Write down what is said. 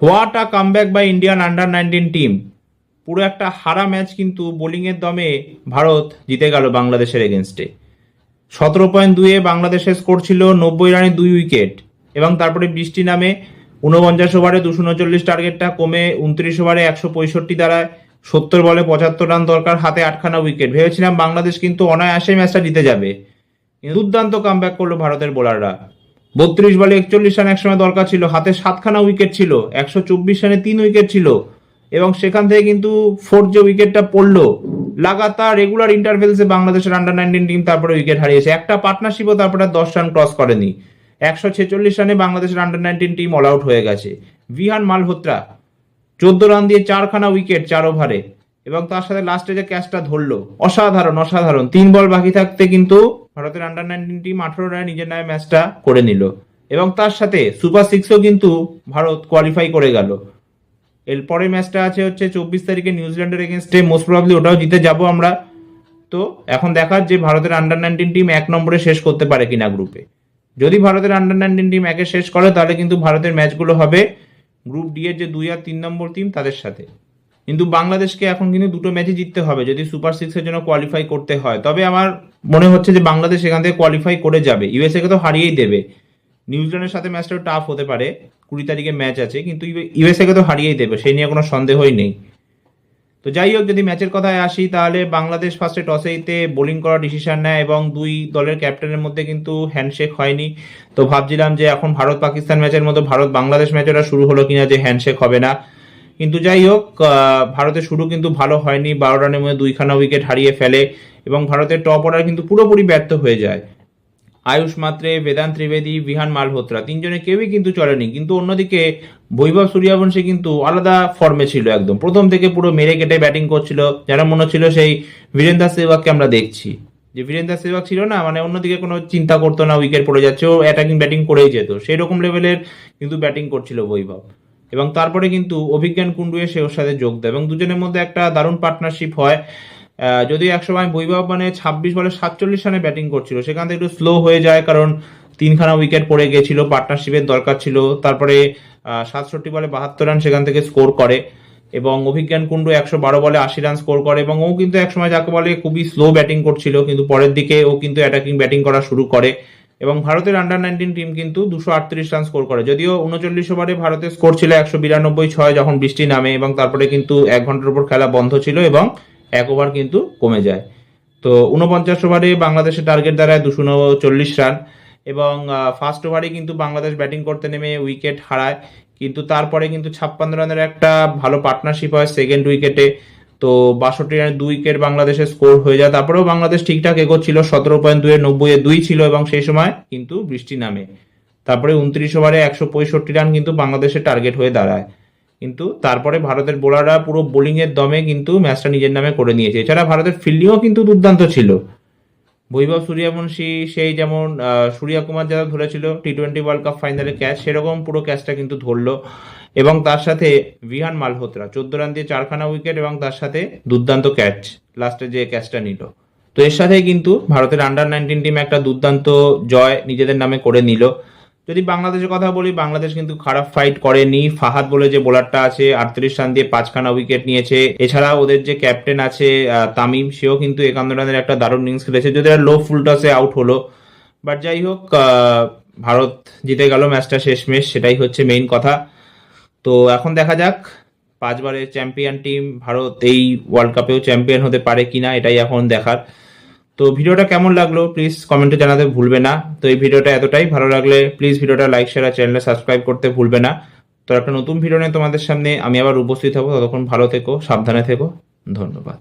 What a comeback by Indian under nineteen team? পুরো একটা হারা ম্যাচ কিন্তু বোলিংয়ের দমে ভারত জিতে গেল বাংলাদেশের এগেনস্টে সতেরো পয়েন্ট দুয়ে বাংলাদেশের স্কোর ছিল নব্বই রানে দুই উইকেট এবং তারপরে বৃষ্টি নামে উনপঞ্চাশ ওভারে দুশো উনচল্লিশ টার্গেটটা কমে উনত্রিশ ওভারে একশো পঁয়ষট্টি দ্বারায় সত্তর বলে পঁচাত্তর রান দরকার হাতে আটখানা উইকেট ভেবেছিলাম বাংলাদেশ কিন্তু অনায়াসে ম্যাচটা জিতে যাবে। দুর্দান্ত কামব্যাক করল ভারতের বোলাররা বত্রিশ বলে একচল্লিশ রান একসময় দরকার ছিল। হাতে সাতখানা উইকেট ছিল, একশো চব্বিশ রানে তিন উইকেট ছিল এবং সেখান থেকে কিন্তু ফোর্থ যে উইকেটটা পড়ল, লাগাতার রেগুলার ইন্টারভেলসে বাংলাদেশের আন্ডার নাইনটিন টিম তারপরে উইকেট হারিয়েছে। একটা পার্টনারশিপও তারপরে দশ রান ক্রস করেনি। একশো ছেচল্লিশ রানে বাংলাদেশের under nineteen team all out হয়ে গেছে। বিহান মালহোত্রা, চোদ্দ রান দিয়ে চারখানা উইকেট চার ওভারে এবং তার সাথে লাস্টে যে ক্যাচটা ধরলো, অসাধারণ অসাধারণ। তিন বল বাকি থাকতে কিন্তু ভারতের আন্ডার নাইনটিন টিম আঠারো রানে নিজের নামে ম্যাচটা করে নিল। এবং তার সাথে সুপার সিক্সও কিন্তু ভারত কোয়ালিফাই করে গেল। এরপরে ম্যাচটা আছে হচ্ছে চব্বিশ তারিখে নিউজিল্যান্ডের এগেনস্টে মোস্ট প্রবলি ওটাও জিতে যাব আমরা। তো এখন দেখার যে ভারতের আন্ডার নাইনটিন টিম এক নম্বরে শেষ করতে পারে কিনা গ্রুপে যদি ভারতের আন্ডার নাইনটিন টিম একে শেষ করে, তাহলে কিন্তু ভারতের ম্যাচগুলো হবে গ্রুপ ডি এর যে দুই আর তিন নম্বর টিম তাদের সাথে। কিন্তু বাংলাদেশকে এখন কিন্তু দুটো ম্যাচই জিততে হবে, যদি সুপার সিক্সের জন্য কোয়ালিফাই করতে হয়। তবে আমার মনে হচ্ছে যে বাংলাদেশ এখান থেকে কোয়ালিফাই করে যাবে। ইউএসএ কে তো হারিয়েই দেবে। নিউজিল্যান্ডের সাথে ম্যাচটা টাফ হতে পারে, কুড়ি তারিখে ম্যাচ আছে, কিন্তু ইউএসএ কে তো হারিয়েই দেবে, সেই নিয়ে কোনো সন্দেহই নেই। তো যাই হোক, যদি ম্যাচের কথায় আসি, তাহলে বাংলাদেশ ফার্স্টে টসেইতে বোলিং করার ডিসিশন নেয় এবং দুই দলের ক্যাপ্টেনের মধ্যে কিন্তু হ্যান্ডশেক হয়নি। তো ভাবছিলাম যে এখন ভারত পাকিস্তান ম্যাচের মতো ভারত বাংলাদেশ ম্যাচটা শুরু হলো কিনা, যে হ্যান্ডশেক হবে না। কিন্তু যাই হোক ভারতের শুরু কিন্তু ভালো হয়নি। বারো রানের মধ্যে দুইখানা উইকেট হারিয়ে ফেলে এবং ভারতের টপ অর্ডার কিন্তু পুরোপুরি ব্যর্থ হয়ে যায়। আয়ুষ মাত্রে, বেদান্ত ত্রিবেদী, বিহান মালহোত্রা, তিনজনে কেউই কিন্তু চলেনি। কিন্তু অন্যদিকে বৈভব সূর্যবংশী কিন্তু আলাদা ফর্মে ছিল একদম। প্রথম থেকে পুরো মেরে কেটে ব্যাটিং করছিল। যারা মনে হচ্ছিল সেই বীরেন্দ্র সেহবাগকে আমরা দেখছি। যে বীরেন্দ্র সেহবাগ ছিল না মানে অন্যদিকে কোনো চিন্তা করতো না উইকেট পড়ে যাচ্ছে। ও অ্যাটাকিং ব্যাটিং করেই যেত। সেই রকম লেভেলের কিন্তু ব্যাটিং করছিল বৈভব। এবং তারপরে কিন্তু অভিজ্ঞান কুন্ডু এসে ওর সাথে যোগ দেয়। এবং দুজনের মধ্যে একটা দারুণ পার্টনারশিপ হয়। যদিও এক সময় বৈভব মানে ছাব্বিশ বলে সাতচল্লিশ রানে ব্যাটিং করছিল, সেখান থেকে একটু স্লো হয়ে যায় কারণ তিনখানা উইকেট পড়ে গেছিল পার্টনারশিপের দরকার ছিল। তারপরে সাতষট্টি বলে বাহাত্তর রান সেখান থেকে স্কোর করে এবং অভিজ্ঞান কুণ্ডু একশো বারো বলে আশি রান স্কোর করে এবং ও কিন্তু একসময় যাকে বলে খুবই স্লো ব্যাটিং করছিল, কিন্তু পরের দিকে ও কিন্তু অ্যাটাকিং ব্যাটিং করা শুরু করে। এবং ভারতের আন্ডার নাইনটিন টিম কিন্তু দুশো আটত্রিশ রান স্কোর করে। যদিও উনচল্লিশ ওভারে ভারতের স্কোর ছিল একশো বিরানব্বই ছয় যখন বৃষ্টি নামে এবং তারপরে কিন্তু এক ঘণ্টার উপর খেলা বন্ধ ছিল এবং এক ওভার কিন্তু কমে যায়। তো উনপঞ্চাশ ওভারে বাংলাদেশের টার্গেট দাঁড়ায় দুশো উনচল্লিশ রান এবং ফার্স্ট ওভারে কিন্তু বাংলাদেশ ব্যাটিং করতে নেমে উইকেট হারায়। কিন্তু তারপরে কিন্তু ছাপ্পান্ন রানের একটা ভালো পার্টনারশিপ হয় সেকেন্ড উইকেটে তো বাষট্টি রানের দুই উইকেট বাংলাদেশের স্কোর হয়ে যায়। তারপরেও বাংলাদেশ ঠিকঠাক এগোচ্ছিল, সতেরো পয়েন্ট দুয়ে নব্বই দুই ছিল এবং সেই সময় কিন্তু বৃষ্টি নামে। তারপরে উনত্রিশ ওভারে একশো পঁয়ষট্টি রান কিন্তু বাংলাদেশের টার্গেট হয়ে দাঁড়ায়। কিন্তু তারপরে ভারতের বোলাররা পুরো বোলিং এর দমে কিন্তু ম্যাচটা নিজের নামে করে নিয়েছে। এছাড়া ভারতের ফিল্ডিংও কিন্তু দুর্দান্ত ছিল। বৈভব সূর্যবংশী সেই যেমন সূর্যা কুমার যারা ধরেছিল টি টোয়েন্টি ওয়ার্ল্ড কাপ ফাইনালে ক্যাচ, সেরকম পুরো ক্যাচটা কিন্তু ধরলো। এবং তার সাথে বিহান মালহোত্রা। চোদ্দ রান দিয়ে চারখানা উইকেট এবং তার সাথে দুর্দান্ত ক্যাচ লাস্টে যে ক্যাচটা নিল। তো এর সাথে কিন্তু ভারতের আন্ডার নাইনটিন টিম একটা দুর্দান্ত জয় নিজেদের নামে করে নিল। যদি বাংলাদেশের কথা বলি, বাংলাদেশ কিন্তু খারাপ ফাইট করেনি। ফাহাদ বলে যে বোলারটা আছে, আটত্রিশ রান দিয়ে পাঁচখানা উইকেট নিয়েছে। এছাড়া ওদের যে ক্যাপ্টেন আছে তামিম, সেও কিন্তু একান্ন রানের একটা দারুণ ইনিংস খেলেছে। যদি লো ফুল টসে আউট হলো। বাট যাই হোক ভারত জিতে গেল ম্যাচটা শেষমেশ, সেটাই হচ্ছে মেইন কথা। তো এখন দেখা যাক, পাঁচবারের চ্যাম্পিয়ন টিম ভারত এই ওয়ার্ল্ড কাপেও চ্যাম্পিয়ন হতে পারে কিনা এটাই এখন দেখার। তো ভিডিওটা কেমন লাগল প্লিজ কমেন্টে জানাতে ভুলবে না। তো এই ভিডিওটা এতটাই, ভালো লাগলে প্লিজ ভিডিওটা লাইক শেয়ার আর চ্যানেলে সাবস্ক্রাইব করতে ভুলবে না। তো একটা নতুন ভিডিও নিয়ে তোমাদের সামনে আমি আবার উপস্থিত হব। ততক্ষণ ভালো থেকো, সাবধানে থেকো। ধন্যবাদ।